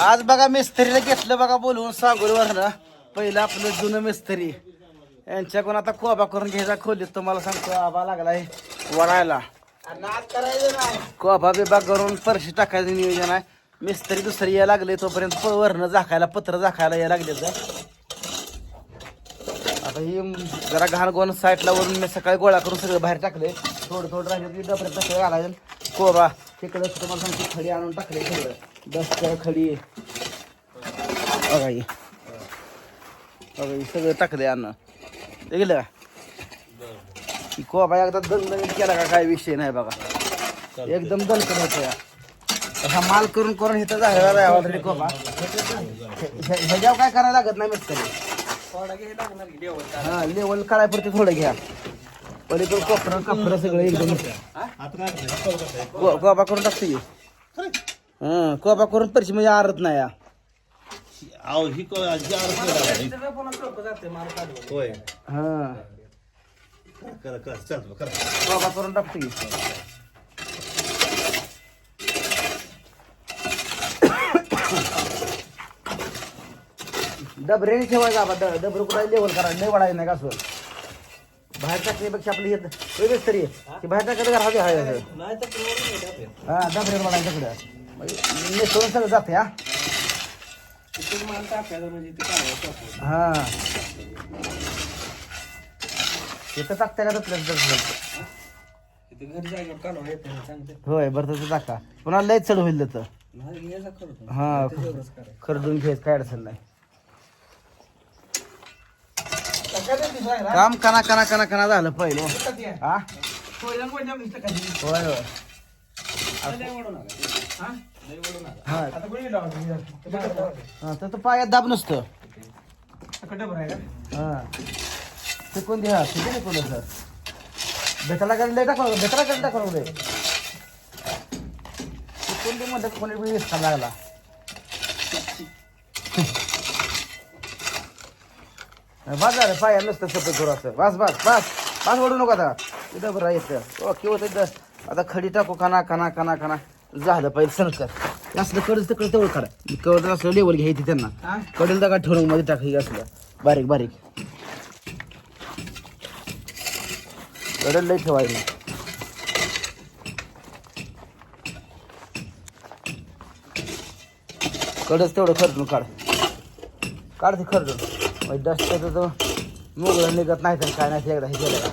आज बघा मिस्त्रीला घेतलं बघा बोलवून सांगोलीवर ना पहिलं आपलं जुनं मिस्त्री. यांच्याकडून आता कोबा करून घ्यायचा खोलीत. तुम्हाला सांगतो आबा लागलाय वडायला कोबा बिबा करून परशी टाकायचं नियोजन आहे. मिस्त्री दुसरी यायला लागले तोपर्यंत प- झाकायला पत्र झाकायला यायला लागले तर आता ही जरा घाण गोण साईडला वरून मी सकाळी गोळा करून सगळं बाहेर टाकले थोडं थोडं राहिले की डबऱ्यात सगळं घालायचं कोबा तिकडं तुम्हाला सांगतो खडी आणून टाकली सगळं. दस्त खडी. बघा ही. बघा ही सगळं टाकले अन्न ते गेलं का कोबा एकदा दणदणीत केला का काय विषय नाही बघा. एकदम दणकन होतं या. हा माल करून करून इथं झालेला आहे ऑलरेडी कोबा. ह्याच्यावर काय करायला लागत नाही मिस्त्री हा लेवल काढायपुरते थोडं घ्या. पलीकडे कोपरं कापरं सगळं एकदम. को- कोबा करून टाकते की? हं कोबा करून परशी म्हणजे आरत नाही या अहो ही को- ही आरती लागली. होय. हा. करा करा चालतो करा. कोबा करून टाकते की. डबऱ्याने ठेवायचा डबरं कुठं लेवल करा नाही वाढायचं नाही का असं? बाहेर टाकण्यापेक्षा आपली हे वेगळीच तरी. ती बाहेर हा तिकडं नेसवून सगळं जाते हा हा तिथं टाकता का तसलं होय बरं तसं टाका पुन्हा लय चढ होईल तर हा खरडून घ्यायचं काय अडचण नाही काम कना कना कना कना झालं पहिलं. हा? होय होय. हा. हा तर तो पायात दाब नसतं. हा. ते कोण द्या ते नाही कोण सर? भेटायला काय लय टाकलं भेटायला काय टाकलं रे कोण ते म्हणतात कोणी बी हिसका लागला. बस झालं पाया नसतं सफेद करू असं. बस बस बस. बस ओढू नको आता. इथं बरं येतं ओके होतं इथं? आता खडी टाकू काना काना काना काना झालं पाहिजे सरकार असलं कडच तिकडे तेवढं काढा. कड असलं लेवल घ्यायची त्यांना. कडल दगा ठेवून मध्ये टाकायची असलं. बारीक बारीक. कडल लई ठेवायचं. कडच तेवढं खरडून काढ. काढ ते खरडून. मग डस्टचं तो मोगळं निघत नाही तर काय नाही एकदा हे केलं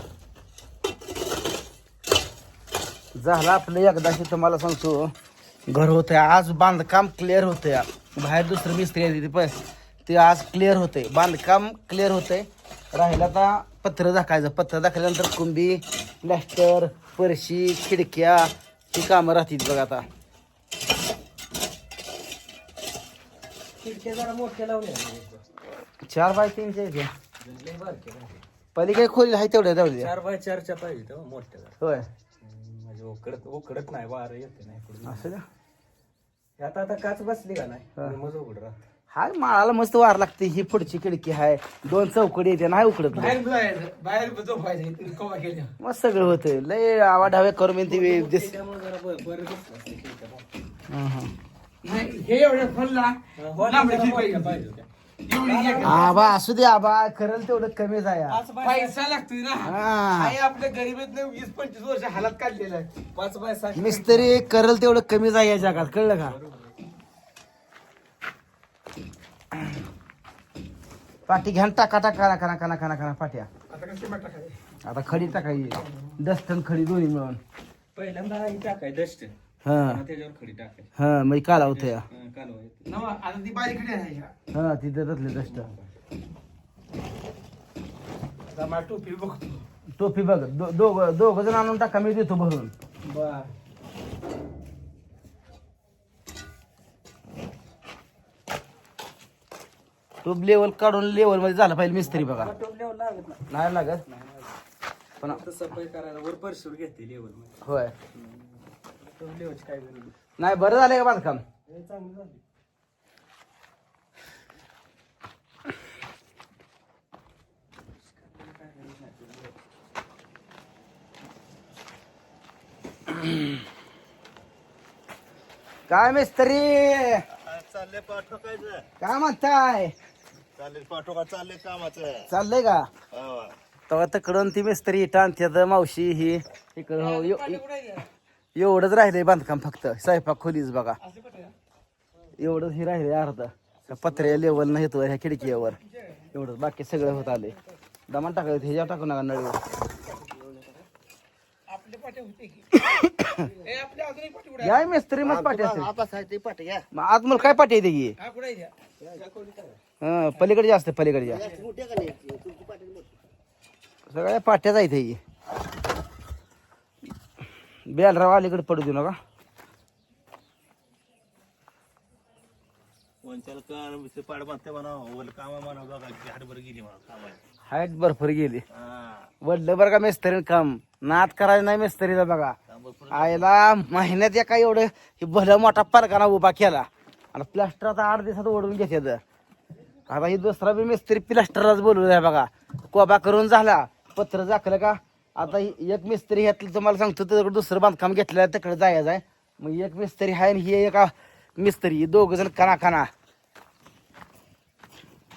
झालं आपलं एकदाशी तुम्हाला सांगतो. घर होतं आज बांधकाम क्लिअर होतंय या. बाहेर दुसरं मिस्त्री येते पण ते आज क्लिअर होतंय. बांधकाम क्लिअर होतंय. राहिलं आता पत्र दाखायचं पत्र दाखल्यानंतर कुंभी प्लॅस्टर फरशी खिडक्या ही कामं राहतील बघा आता. चार बाय तीनचे आहेत हे. पहिली काही खोली आहे तेवढ्या चार बाय चारच्या पाहिजे तेव्हा मोठ्या जरा. होय म्हणजे उकडत उकडत नाही वारं येते नाही पुढे असं का आता आता काच बसली का नाही हा. मग उघड राहत हाय माळाला मस्त वार लागते ही पुढची खिडकी आहे दोन चौकडी येते नाही उकडत नाही. बाहेर झोपायचे कवा केल्या मस्त सगळं होतं लय आवाढावे करून मी ती वे- दिस त्यामुळे जरा ब- बरं दिसलं असतं खिडक्या. हं, हं. हे एवढं फुलला हा, वाली जरा मोठ्या पाहिजे होत्या. आबा असू दे आबा करल तेवढं कमीच आहे. पैसा लागतोय ना. हा. आई आपल्या गरीबीत वीस पंचवीस वर्ष हालात काढलेला आहे. पाच बाय सात. मिस्त्री करल तेवढं कमीच आहे या जगात कळलं का? पाठी घ्या न टाका टाका टाका पाट्या आता कसं सिमेंट टाकायचं? आता खडी टाकायची. दस्तन खडी दोन्ही मिळून. पहिल्यांदा ही टाकाय डस्ट हा. त्याच्यावर खडी टाकाय हा मग काला होतं या कालवा येते. नवा आता ती बारीक खडी आहे ह्या. हा तिथं रचले आता मला टोपी बघतो टोपी बघ. दो- दोघ दोघ जण आणून टाका मी देतो भरून. बर. टोप लेवल काढून लेवलमध्ये झालं पाहिजे मिस्त्री बघा. टोप लेवल लागत नाही. नाही लागत? पण फक्त सफाई करायला वर परशूर घेते लेवलमध्ये. होय. काय नाही. बरं झालं का बांधकाम? हे चांगलं झालं. काय मिस्त्री? चाललंय पाठ काय म्हणताय? चाललंय पाठ ठोका चाललंय कामाचं. चाललंय का. तेव्हा तिकडून ती मिस्त्री टांगत्यात मावशी ही. इकडं हो एवढंच राहिलंय बांधकाम फक्त. स्वयंपाक खोलीच बघा. एवढंच हे राहिले अर्ध. पत्र्या लेवल नाही येतो ह्या खिडकीवर. एवढंच. बाकी सगळं होत आले दमान टाकायचं ह्याच्यावर टाकू नका नळीवर. या मिस्त्री मग पाठी असेल. आहे ते मग आज मला काय पाठी येते की? हा कुठे द्या हं, पलीकडे असते पलीकडच्या सगळ्या पाट्याच आहेत ही. बेलराव अलीकडे पडू देऊ नका. बघा हाडभर गेली वडलं बरं का मिस्त्रीनं काम? नाद करायचं नाही मिस्त्रीला बघा. आयला महिन्यात एका एवढं हे भलं मोठा परगाना उभा केला. आणि प्लास्टर आता आठ दिवसात ओढून घेतात आता ही दुसरा बी मिस्त्री प्लास्टरलाच बोलवलं आहे बघा. कोबा करून झाला. पत्र झाकलं का? आता ही एक मिस्त्री ह्यातलं तुम्हाला सांगतो त्याच्याकडे दुसरं बांधकाम घेतलं आहे तिकडे जायचं आहे. मग एक मिस्त्री आहे आणि ही एका मिस्त्री दोघ जण काना काना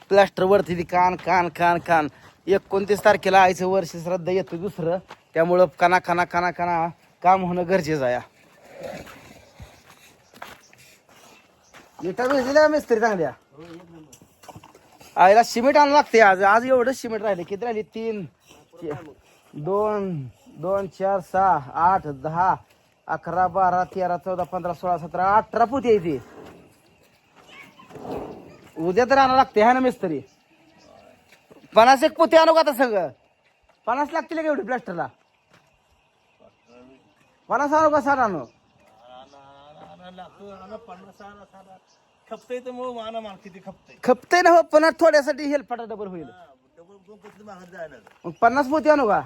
प्लास्टर वरती ती कान कान कान कान. एकोणतीस तारखेला आईचं वर्ष श्रद्धा येतं दुसरं. त्यामुळं काना काना काना काना काम होणं गरजेचं आहे. इटा भेटलेल्या मिस्त्री चांगल्या? आईला सिमेंट आणावं लागते आज. आज एवढं सिमेंट राहिले. किती राहिले? तीन. दोन दोन चार सहा आठ दहा अकरा बारा तेरा चौदा पंधरा सोळा सतरा अठरा पोती आहे उद्या तर आणावं लागते है ना मिस्त्री? पन्नास एक पोती आणू का आता सगळं? पन्नास लागतील का एवढी प्लास्टरला? पन्नास आणू का साठ आणू? खपतय ना हो पण थोड्यासाठी हेल्प डबल होईल. मग पन्नास पोती आणू का?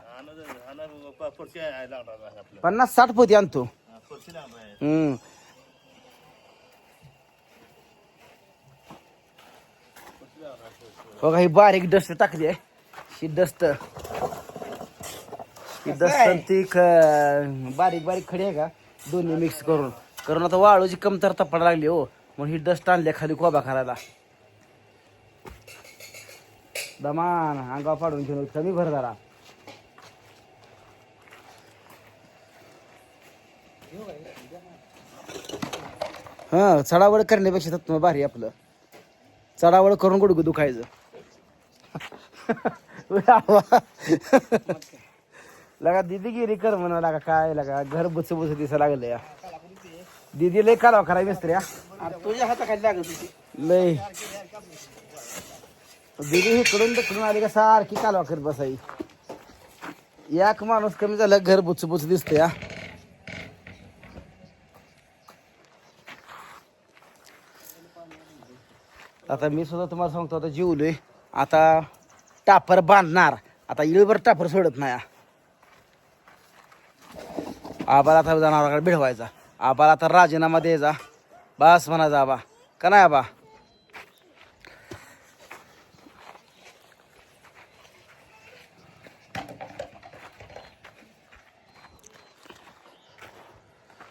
पन्नास साठ पोती आणतो. हा, हम्म. बघा ही बारीक डस्ट टाकली आहे. ही डस्ट ही डस्ट ती बारीक बारीक खडी आहे का? दोन्ही मिक्स करून. करून आता वाळूची कमतरता पडायला लागली हो. म्हणून ही डस्ट आणली खाली कोबा करायला दमान अंगावर पाडून घेऊन कमी भर जरा. हा चढावड करण्यापेक्षा तत्व भारी आपलं. चढावड करून गुडगु दुखायचं. लगा दिदी गिरी कर म्हणा लागा काय लागा घर बुच बुच दिसा लागलं या दिदी लय कालवा करा मिस्त्री हा. तुझ्या हाताखाली लागत लय. दिदी इकडून तिकडून आली का सारखी कालवा करत बसाई एक माणूस कमी झाला घर बुच बुच दिसते या आता मी सुद्धा तुम्हाला सांगतो आता जीवलोय. आता टापर बांधणार. आता इळभर टापर सोडत नाही आबाला आता जनावराकडे भिडवायचा. आबाला आता राजीनामा द्यायचा. बस म्हणायचा आबा. का नाही आबा?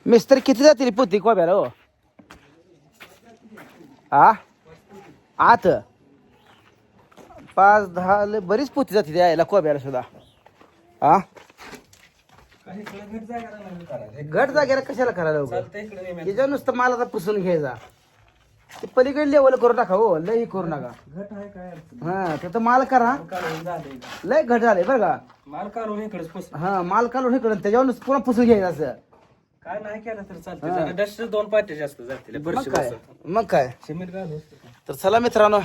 मिस्तर किती जातील पोती कोब्याला हो? आ? आत? पाच दहा बरीच पोती जाते यायला कोब्याला सुद्धा. आ? घट जागेला कशाला करायला नेहमी याच्या नुसतं मला आता पुसून घ्यायचा. ते पलीकडे लेवल करून टाका हो. लय हे करू नका. घट आहे काय अडचण हा ते तर माल करा. लय घट झाले. बरं का? माल काढून इकडेच हा माल काढून इकडं त्याच्यावर पुन्हा पुसून घ्यायचं असं? काय नाही केलं तर चालतं डस्ट दोन पाटे जास्त जातील मग काय? मग काय? सिमेंट घालू तर चला मित्रांनो